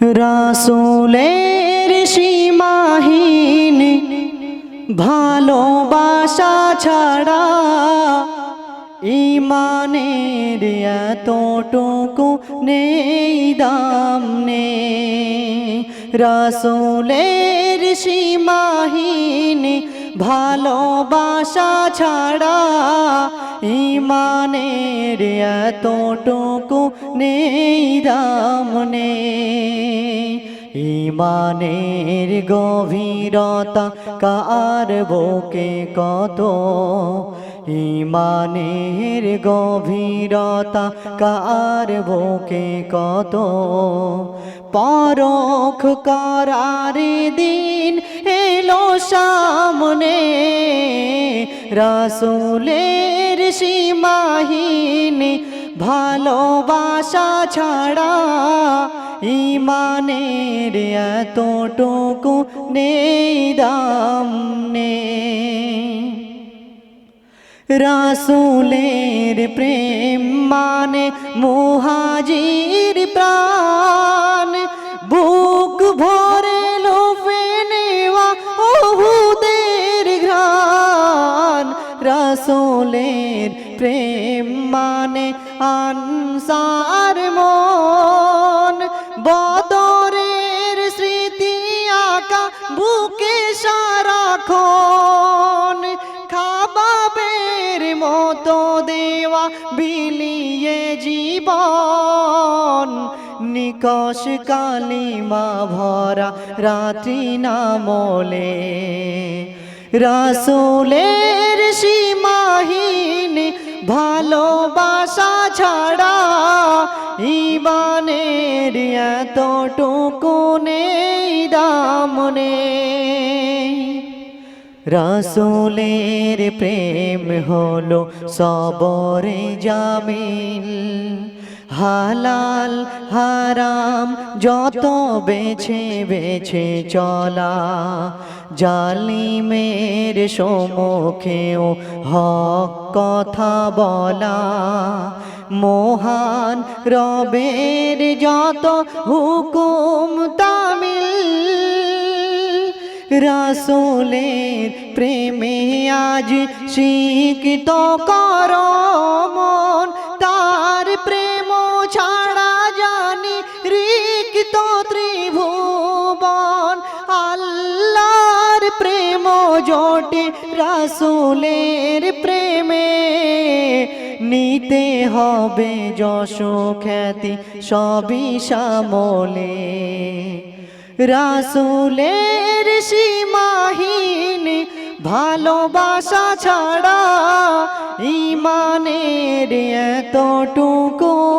রাসুলের সীমাহীন ভালোবাসা ছাড়া ইমানের এতটুকু নেই দাম নেই। রাসুলের সীমাহীন ভালোবাসা ছাড়া ইমানের এতটুকু নেই দাম নেই। ইমানের গভীরতা কার বুকে কত? ইমানের গভীরতা কার বুকে কত? পরখ করার দিন এলো সামনে রাসুলের সীমাহীন ভালোবাসা ছাড়া ইমানের এতটুকু নেই দাম নেই রাসুলের প্রেম মানে মুহাজির প্রাণ বুক রাসুলের প্রেম মানে আনসার মন। বদরের স্মৃতি আঁকা বুকে সারাক্ষণ খাবাবের মতো দেওয়া বিলিয়ে জীবন। নিকশ কালিমা ভরা রাত্রি নামলে রাসুলের সীমাহীন ভালোবাসা ছাড়া ইমানের এতটুকু নেই দামনে রাসুলের প্রেম হলো সবরে জামিল। হালাল, হারাম, যত বেছে বেছে চলা, জালিমের সম্মুখেও হক কথা বলা, মহান রবের যত হুকুম তামিল, রাসুলের প্রেমে আজ শিক্ষিত কর মন, তার প্রেম প্রেম জোটে রাসুলের প্রেমে। নিতে হবে যশ খ্যাতি সবই সামলে রাসুলের সীমাহীন ভালোবাসা ছাড়া ইমানের এতটুকু